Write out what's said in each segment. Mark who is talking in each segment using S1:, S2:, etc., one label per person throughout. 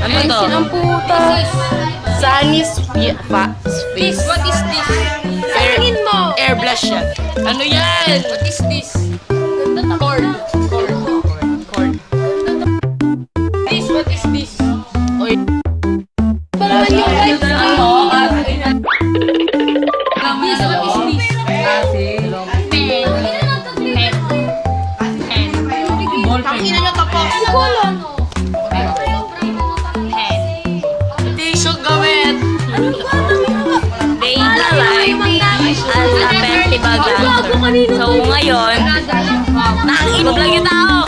S1: Ano to?
S2: Ang puta.
S1: Sunny's face.
S2: what is this? Tingin mo?
S1: Airbrush siya. Ano yan?
S2: What is this? Cord. Cord.
S1: Cord.
S2: This, what is this?
S1: Oy.
S2: Ba naman yung
S3: life as a festival dancer. So ngayon, nakakinog lang yung tao.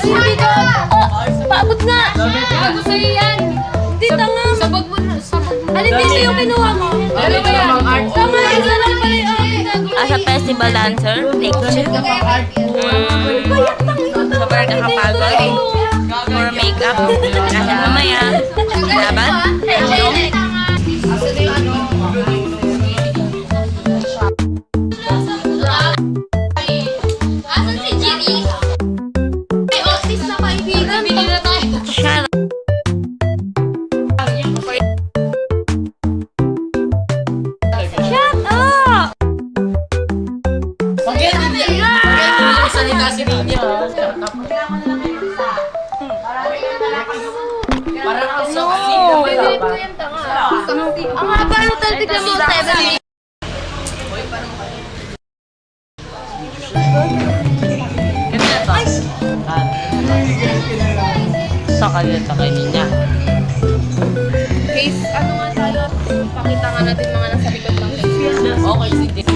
S2: Hindi ka. Oh, paabot nga. Bago sa'yo yan. Dito nga. Sabag mo na. Alin dito yung kinuha mo? Ano ba yan? Tama, isa lang pala yung.
S3: As a festival dancer, two. Mm, super kakapagod. For makeup. Kasi mamaya, laban. Ano?
S2: Tanga. Ang haba ng talbig na mo, 7
S1: Sa kanya, sa kay Ninya.
S2: Case, ano nga tayo? Pakita nga natin mga nasa likod ng case.
S1: Okay, sige.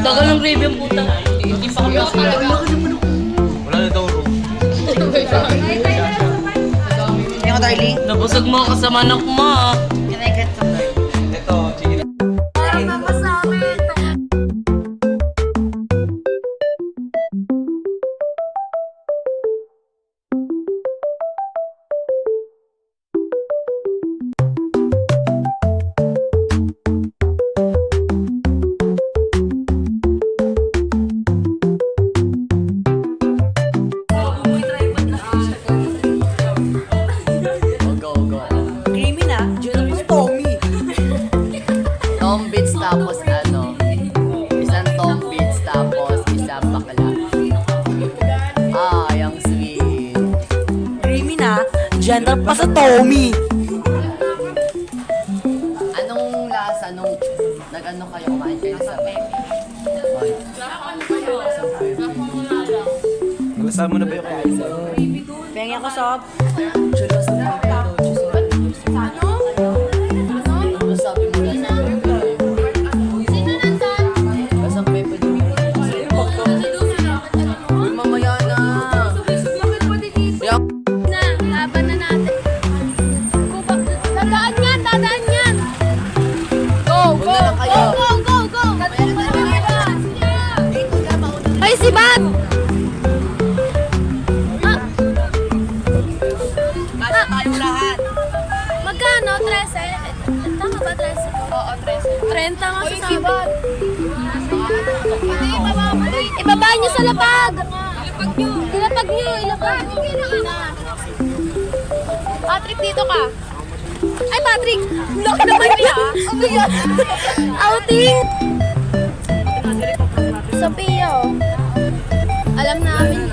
S1: Tagal ng review ang puta. Hindi pa kami
S2: Ayoko talaga.
S4: Wala na daw room.
S1: Nabusog mo ako sa manok mo.
S4: Ito,
S5: pa sa Tommy.
S1: Anong lasa nung nag-ano kayo kumain kayo sa Pepe? Ay.
S4: Nalasama na ba yung kayo?
S5: Pengi ako sob.
S2: Si Bat! Ah.
S5: Para tayong lahat.
S2: Magkano? 13? Tama ba 13? Oo, 13. 30 nga sa sabi. Hindi, ibaba Ibaba niyo sa lapag. Ilapag niyo. Ilapag niyo, ilapag. Patrick, dito ka. Ay, Patrick! Laki naman niya. Oh my God. Outing! Sophia, oh. Alam namin.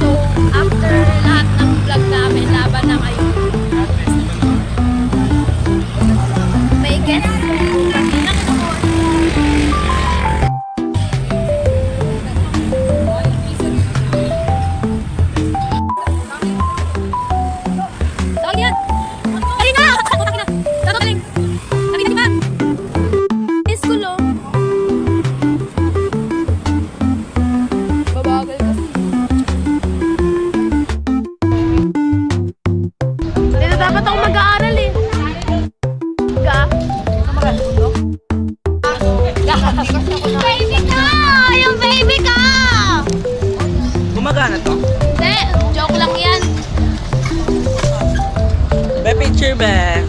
S2: So, after lahat
S5: ng vlog
S2: namin, laban na kayo.
S5: May guess? Don't
S2: yet! baby
S5: ka!
S2: Yung baby ka!
S5: Gumagana to?
S2: Hindi, joke lang yan. Be picture,
S1: be.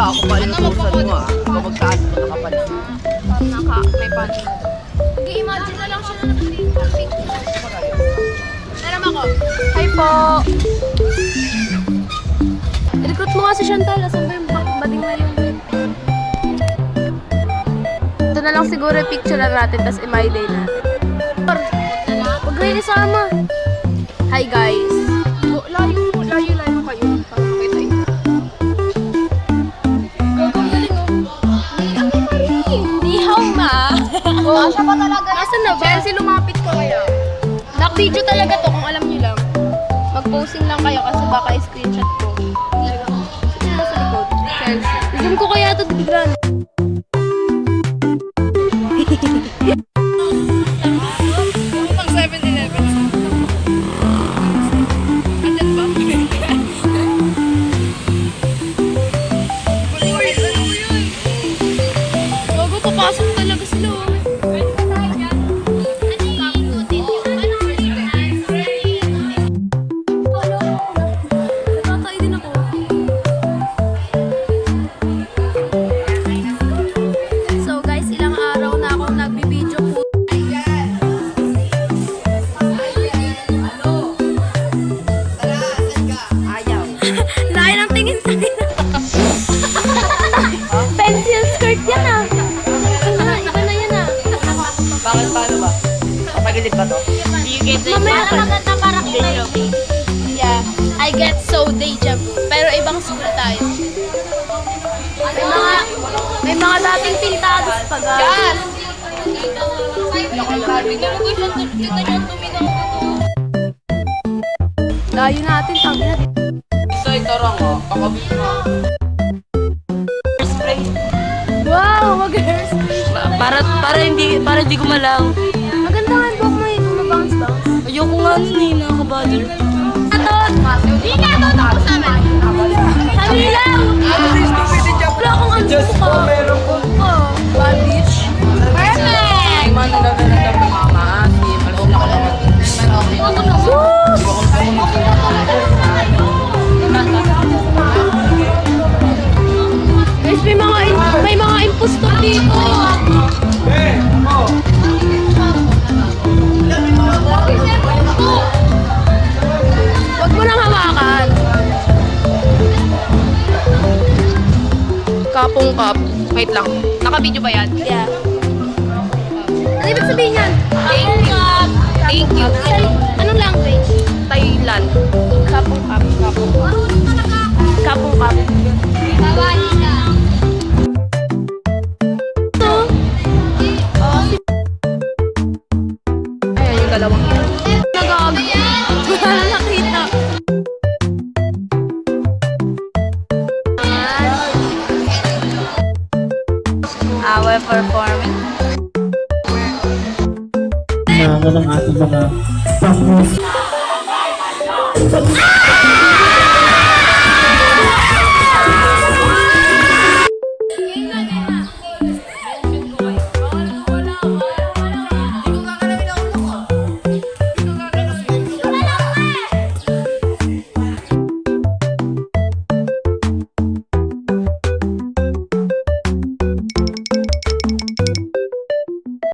S1: Ka, ako pa inutusan mo ah. Ako magtaas mo nakapalis.
S2: naka, may panty. Mag-imagine na lang siya na nag-pink. Meron ako. Hi po. I-recruit mo nga si Chantal. Asan ba yung ba- bading na yun? Ito na lang siguro yung picture na natin, tapos i-my day natin. Huwag kayo isama. Hi guys. Layo, layo, layo Oh, siya pa talaga. Nasaan na ba? Chelsea, lumapit ka kaya. Nak-video talaga to kung alam niyo lang. Mag-posing lang kayo kasi baka i-screenshot ko. Sino nasa likod? Chelsea. Zoom ko kaya to bigla. Pang 7-Eleven. Andyan ba? Gago, papasok talaga sila.
S1: Kapagilid ba to?
S3: You get the
S2: Mamaya maganda para kita Yeah, I get so deja vu. Pero ibang school tayo. May mga, may mga dating pintados pa ga. Yan! Layo natin, tabi natin.
S1: Isa ito lang oh. Pakabit mo.
S2: Wow, mag-hairspray.
S3: Para, para hindi, para hindi gumalaw. Ayoko nga nun eh, nakakabother.
S2: Atot! Hindi nga atot ako sa amin. Sabi lang!
S6: Kapong kap. Wait lang. Naka-video ba yan?
S2: Yeah. Ano ibig sabihin yan?
S6: Thank you. Thank you.
S2: Anong language?
S6: Thailand.
S2: Kapong kap. Kapong Kapong kap. Ito.
S3: Performing.
S7: umaga ng ating mga